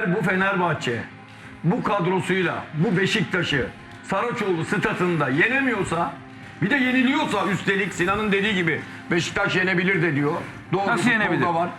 Eğer bu Fenerbahçe bu kadrosuyla bu Beşiktaş'ı Saraçoğlu statında yenemiyorsa bir de yeniliyorsa üstelik Sinan'ın dediği gibi Beşiktaş yenebilir de diyor. Doğru Nasıl yenebilir? Var.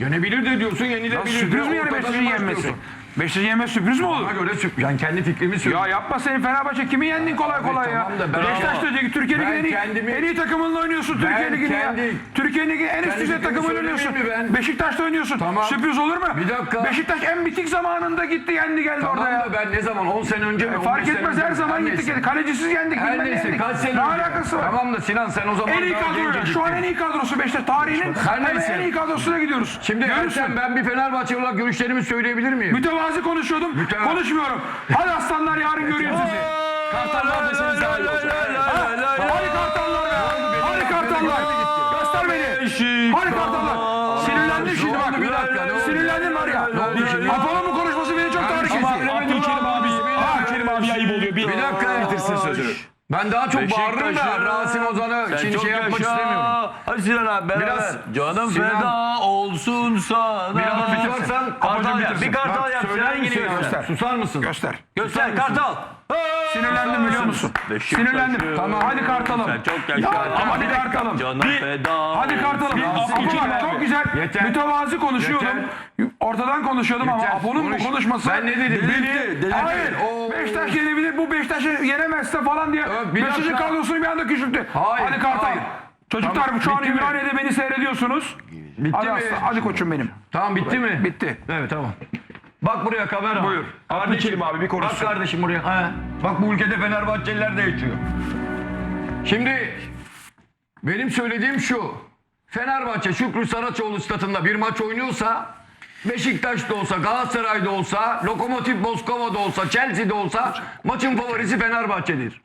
Yenebilir de diyorsun, yenilebilir. Ya sürpriz diyor, mi yani Beşiktaş'ın yenmesi? diyorsun. Beşiktaş'ın yenmesi sürpriz mi olur? Bana göre sürpriz. Yani kendi fikrimi söylüyorum. Ya yapma senin Fenerbahçe kimi yendin kolay kolay ya? tamam da ben- Beşiktaş da diyor ki Türkiye Ben Ligi'nin en iyi, kendimi- en iyi takımınla oynuyorsun Ben Türkiye Ligi'ni ya. kendi- Türkiye Ligi en üst Kendi düzey fikrimi takımıyla oynuyorsun. söylemeyeyim mi ben? Beşiktaş'ta oynuyorsun. Tamam. Sürpriz olur mu? Bir dakika. Beşiktaş en bitik zamanında gitti yendi geldi Tamam orada ya. da ben ne zaman 10 sene önce mi? E, 15 fark sene etmez önce her mi? zaman gittik. neyse. geldik. Kalecisiz yendik. Her bilmem ne neyse yendik. kaç sene Ne önce? alakası var? Tamam da Sinan sen o zaman En iyi daha gence Şu an en gittin. iyi kadrosu Beşiktaş. Tarihinin Her hemen neyse. en iyi kadrosuna gidiyoruz. Şimdi Görürsün. Ertem ben bir Fenerbahçe olarak görüşlerimi söyleyebilir miyim? Mütevazi konuşuyordum. Mütevazı. Konuşmuyorum. Hadi aslanlar yarın göreyim sizi. Kartallar deseniz daha iyi olacak. Ha? Hadi kartallar be. Hadi kartallar. Göster beni. Hadi kartallar. Sinirlendim şimdi bak. bir dakika? Sinirlendim var ya. Apollo'nun konuşması beni çok tahrik Ama etti. Abdülkerim abi, Abdülkerim abi ayıp oluyor. Bir, Bir dakika. bitirsin sözünü. Ben daha çok bağırırım da Rasim Ozan'ı şimdi şey yapmak istemiyorum. Hadi Sinan abi beraber. Biraz- Canım Sinan- feda olsun sana. Biraz bitirsen Kartal yap. Bir kartal yap. Sinan yine göster. Susar mısın? Göster. Göster kartal. Sinirlendim biliyor musun? Sinirlendim. Tamam hadi kartalım. Sen çok Ya, yaşa. ama hadi kartalım. Canım feda. Hadi kartalım. Apo bak çok güzel. Yeter. Mütevazi konuşuyordum. Ortadan konuşuyordum ama Yeter. Apo'nun bu Konuş. konuşması. Ben ne dedim? Beni, Delirtti, hayır. Oo. Beşiktaş yenebilir. Bu Beşiktaş'ı yenemezse falan diye. Evet, bir Beşiktaş'ın dakika. kadrosunu bir anda küçülttü. Hayır, hadi kartal. hayır. Çocuklar Tamam, şu an bitti mi? Beni seyrediyorsunuz. Bitti hadi mi? aslan, hadi koçum benim. Tamam bitti mi? Bitti. Evet tamam. Bak buraya kamera. Buyur. Kardeşim abi, bir konuşsun. Bak kardeşim buraya. Ha. Bak bu ülkede Fenerbahçeliler de yaşıyor. Şimdi benim söylediğim şu. Fenerbahçe Şükrü Saraçoğlu statında bir maç oynuyorsa Beşiktaş'ta olsa, Galatasaray'da olsa, Lokomotiv Moskova'da olsa, Chelsea'de olsa maçın favorisi Fenerbahçe'dir.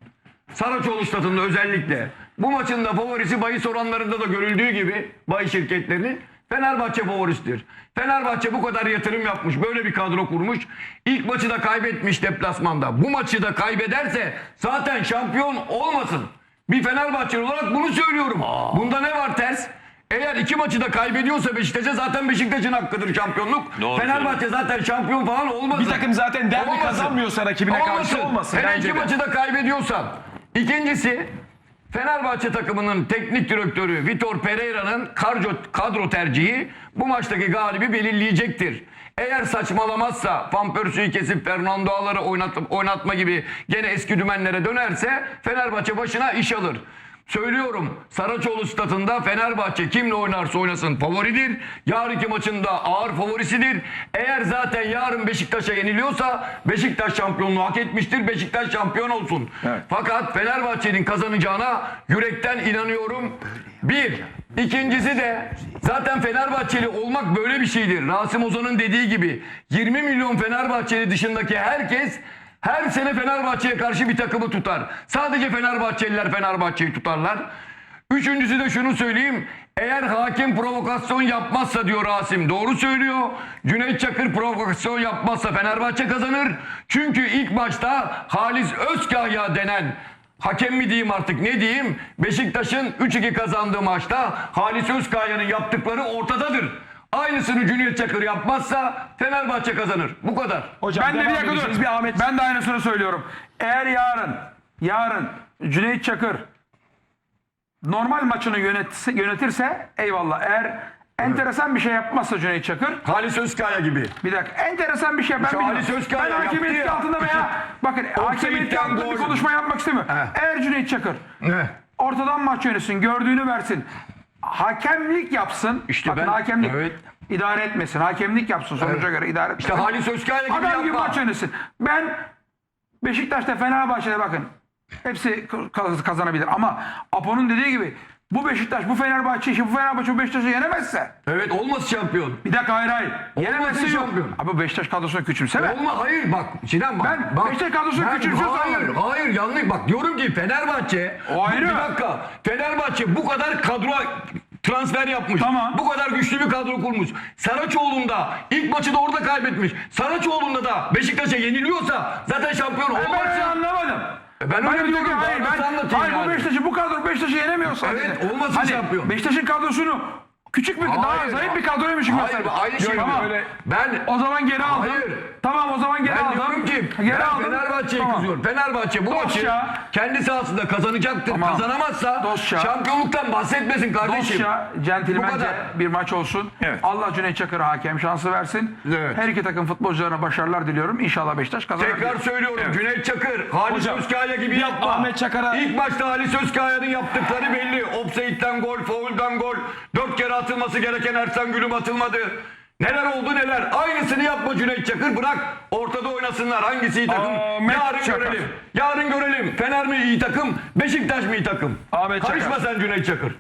Saraçoğlu statında özellikle. Bu maçın da favorisi bahis oranlarında da görüldüğü gibi bahis şirketlerinin Fenerbahçe favorisidir. Fenerbahçe bu kadar yatırım yapmış, böyle bir kadro kurmuş. İlk maçı da kaybetmiş deplasmanda. Bu maçı da kaybederse zaten şampiyon olmasın. Bir Fenerbahçeli olarak bunu söylüyorum. Bunda ne var ters? Eğer iki maçı da kaybediyorsa Beşiktaş'a zaten Beşiktaş'ın hakkıdır şampiyonluk. Doğru Fenerbahçe zaten şampiyon falan olmasın. Bir takım zaten derbi Olmasın. kazanmıyorsa rakibine karşı olmasın. Hele iki de. maçı da kaybediyorsan. İkincisi Fenerbahçe takımının teknik direktörü Vitor Pereira'nın kadro, tercihi bu maçtaki galibi belirleyecektir. Eğer saçmalamazsa Van Persie'yi kesip Fernando Ağlar'ı oynat, oynatma gibi gene eski dümenlere dönerse Fenerbahçe başına iş alır. Söylüyorum Saraçoğlu statında Fenerbahçe kimle oynarsa oynasın favoridir. Yarınki maçında ağır favorisidir. Eğer zaten yarın Beşiktaş'a yeniliyorsa Beşiktaş şampiyonluğu hak etmiştir. Beşiktaş şampiyon olsun. Fakat Fenerbahçe'nin kazanacağına yürekten inanıyorum. Bir. İkincisi de zaten Fenerbahçeli olmak böyle bir şeydir. Rasim Ozan'ın dediği gibi 20 milyon Fenerbahçeli dışındaki herkes her sene Fenerbahçe'ye karşı bir takımı tutar. Sadece Fenerbahçeliler Fenerbahçe'yi tutarlar. Üçüncüsü de şunu söyleyeyim. Eğer hakem provokasyon yapmazsa diyor Rasim. Doğru söylüyor. Cüneyt Çakır provokasyon yapmazsa Fenerbahçe kazanır. Çünkü ilk maçta Halis Özkahya denen hakem mi diyeyim artık ne diyeyim Beşiktaş'ın 3-2 kazandığı maçta Halis Özkahya'nın yaptıkları ortadadır. Aynısını Cüneyt Çakır yapmazsa Fenerbahçe kazanır. Bu kadar. Hocam Ben de bir dakika dur. Bir Ahmet Ben de aynısını söylüyorum. Eğer yarın, yarın Cüneyt Çakır normal maçını yönetse, yönetirse eyvallah. Eğer enteresan bir şey yapmazsa Cüneyt Çakır Halis Özkaya gibi. bir dakika enteresan bir şey ben bilmiyorum. Halis Özkaya Ben yaptı etki ya. altında veya bakın hakem etki altında bir konuşma yapmak istemiyorum. He. Eğer Cüneyt Çakır Ne? ortadan maç yönetsin, gördüğünü versin. Hakemlik yapsın. İşte bakın ben- hakemlik Evet. idare etmesin. Hakemlik yapsın sonuca Evet. göre idare etmesin. İşte Halis Özkaya gibi Adam gibi yapma. maç yönetsin. Ben Beşiktaş'ta Fenerbahçe'de bakın hepsi kaz- kazanabilir ama Apo'nun dediği gibi bu Beşiktaş, bu Fenerbahçe, işi bu Fenerbahçe bu Beşiktaş'ı yenemezse Evet olmaz şampiyon. bir dakika hayır hayır. Yenemezse yok. şampiyon. Abi Beşiktaş kadrosunu küçümseme. Olma hayır bak Sinan bak. Ben bak, Beşiktaş kadrosunu ben- küçümsüyorsan Hayır anlarım. hayır yanlış bak diyorum ki Fenerbahçe. O ayrı. Bir dakika Fenerbahçe bu kadar kadro transfer yapmış. Tamam. Bu kadar güçlü bir kadro kurmuş. Saraçoğlu'nda ilk maçı da orada kaybetmiş. Saraçoğlu'nda da Beşiktaş'a yeniliyorsa zaten şampiyon Ben olmaz. öyle anlamadım. Ben öyle diyorum ki, hayır, ben ben, hayır bu? Beşiktaş'ı bu kadro Beşiktaş'ı yenemiyorsa. Evet, olmasın hani şampiyon. Beşiktaş'ın kadrosunu küçük bir daha Hayır, zayıf bir kadroymuş gibi Hayır aynı şey Tamam. böyle. Ben O zaman geri aldım. Hayır. Geri Ben aldım. Fenerbahçe'ye Tamam. kızıyorum. Fenerbahçe bu maçı kendi sahasında kazanacaktır. Tamam. Kazanamazsa Dostça- şampiyonluktan bahsetmesin kardeşim. Dostça, Bu centilmence kadar. bir maç olsun. Evet. Allah Cüneyt Çakır'a hakem şansı versin. Evet. Her iki takım futbolcularına başarılar diliyorum. İnşallah Beşiktaş kazanır. Tekrar söylüyorum Cüneyt Çakır, Halis Hocam, Özkaya gibi yapma. Ahmet Çakar'a- İlk başta Halis Özkaya'nın yaptıkları belli. Offside'den gol, foul'dan gol. Dört kere atılması gereken Ersan Gülüm atılmadı. Neler oldu neler. Aynısını yapma Cüneyt Çakır. Bırak ortada oynasınlar. Hangisi iyi takım? Ahmet Yarın Çakar. görelim. Yarın görelim. Fener mi iyi takım? Beşiktaş mı iyi takım? Ahmet Karışma Çakar. sen Cüneyt Çakır.